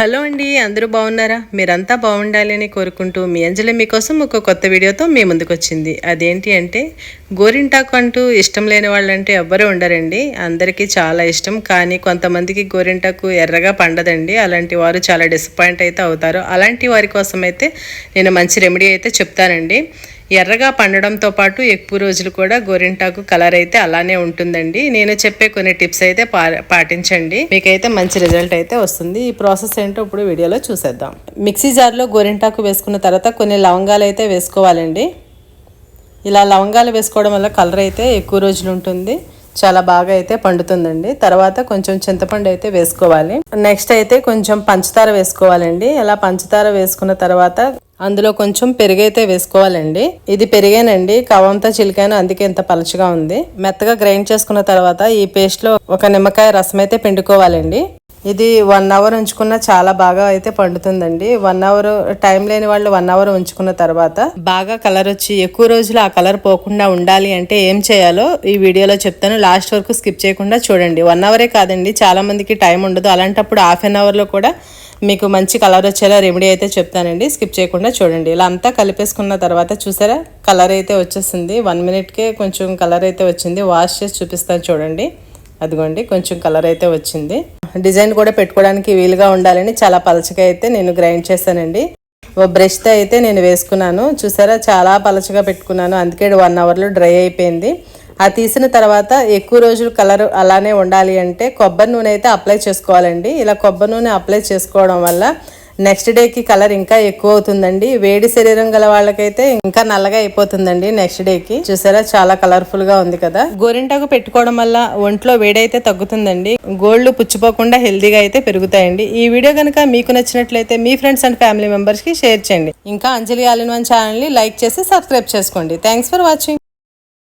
Hello అండి అందరూ బాగున్నారా? మీరంతా బాగుండాలని కోరుకుంటూ మీ అంజలి మీకోసం ఒక కొత్త వీడియోతో మీ ముందుకు వచ్చింది అదేంటి అంటే గోరింటాకు అంటూ ఇష్టం లేని వాళ్ళంటే ఎవ్వరూ ఉండరండి. అందరికీ చాలా ఇష్టం కానీ కొంతమందికి గోరింటాకు ఎర్రగా పండదండి. అలాంటి వారు చాలా డిసప్పాయింట్ అయితే అవుతారు. అలాంటి వారి కోసం అయితే నేను మంచి రెమెడీ అయితే చెప్తానండి. ఎర్రగా పండడంతో పాటు ఎక్కువ రోజులు కూడా గోరింటాకు కలర్ అయితే అలానే ఉంటుందండి. నేను చెప్పే కొన్ని టిప్స్ అయితే పా- పాటించండి. మీకైతే మంచి రిజల్ట్ అయితే వస్తుంది. ఈ ప్రాసెస్ ఏంటో ఇప్పుడు వీడియోలో చూసేద్దాం. మిక్సీ జార్లో గోరింటాకు వేసుకున్న తర్వాత కొన్ని లవంగాలు అయితే వేసుకోవాలండి. ఇలా లవంగాలు వేసుకోవడం వల్ల కలర్ అయితే ఎక్కువ రోజులు ఉంటుంది. చాలా బాగా అయితే పండుతుందండి. తర్వాత కొంచెం చింతపండు అయితే వేసుకోవాలి. నెక్స్ట్ అయితే కొంచెం పంచదార వేసుకోవాలండి. ఇలా పంచదార వేసుకున్న తర్వాత అందులో కొంచెం పెరుగైతే వేసుకోవాలండి. ఇది పెరిగేనండి. కవంతా చిలికాను అందుకే ఇంత పలచగా ఉంది. మెత్తగా గ్రైండ్ చేసుకున్న తర్వాత ఈ పేస్ట్లో ఒక నిమ్మకాయ రసం అయితే పిండుకోవాలండి. ఇది వన్ అవర్ ఉంచుకున్న చాలా బాగా అయితే పండుతుందండి. వన్ అవర్ టైం లేని వాళ్ళు వన్ అవర్ ఉంచుకున్న తర్వాత బాగా కలర్ వచ్చి ఎక్కువ రోజులు ఆ కలర్ పోకుండా ఉండాలి అంటే ఏం చేయాలో ఈ వీడియోలో చెప్తాను. లాస్ట్ వరకు స్కిప్ చేయకుండా చూడండి. వన్ అవరే కాదండి. చాలా మందికి టైం ఉండదు. అలాంటప్పుడు హాఫ్ అన్ అవర్లో కూడా మీకు మంచి కలర్ వచ్చేలా రెమెడీ అయితే చెప్తానండి. స్కిప్ చేయకుండా చూడండి. ఇలా అంతా కలిపేసుకున్న తర్వాత చూసారా? కలర్ అయితే వచ్చేసింది. వన్ మినిట్కే కొంచెం కలర్ అయితే వచ్చింది. వాష్ చేసి చూపిస్తాను చూడండి. అదిగోండి కొంచెం కలర్ అయితే వచ్చింది. డిజైన్ కూడా పెట్టుకోవడానికి వీలుగా ఉండాలని చాలా పలచగా అయితే నేను గ్రైండ్ చేశానండి. ఓ బ్రష్తో అయితే నేను వేసుకున్నాను. చూసారా చాలా పలచగా పెట్టుకున్నాను. అందుకే వన్ అవర్లో డ్రై అయిపోయింది. ఆ తీసిన తర్వాత ఎక్కువ రోజులు కలర్ అలానే ఉండాలి అంటే కొబ్బరి నూనె అయితే అప్లై చేసుకోవాలండి. ఇలా కొబ్బరి నూనె అప్లై చేసుకోవడం వల్ల నెక్స్ట్ డేకి కలర్ ఇంకా ఎక్కువ అవుతుందండి. వేడి శరీరం గల వాళ్ళకైతే ఇంకా నల్లగా అయిపోతుందండి నెక్స్ట్ డేకి. చూసారా? చాలా కలర్ఫుల్గా ఉంది కదా? గోరింటాకు పెట్టుకోవడం వల్ల ఒంట్లో వేడైతే తగ్గుతుందండి. గోల్డ్ పుచ్చిపోకుండా హెల్దీగా అయితే పెరుగుతాయండి. ఈ వీడియో కనుక మీకు నచ్చినట్లయితే మీ ఫ్రెండ్స్ అండ్ ఫ్యామిలీ మెంబర్స్కి షేర్ చేయండి. ఇంకా అంజలి ఆలిన్ వన్ ఛానల్ని లైక్ చేసి సబ్స్క్రైబ్ చేసుకోండి. Thanks for watching.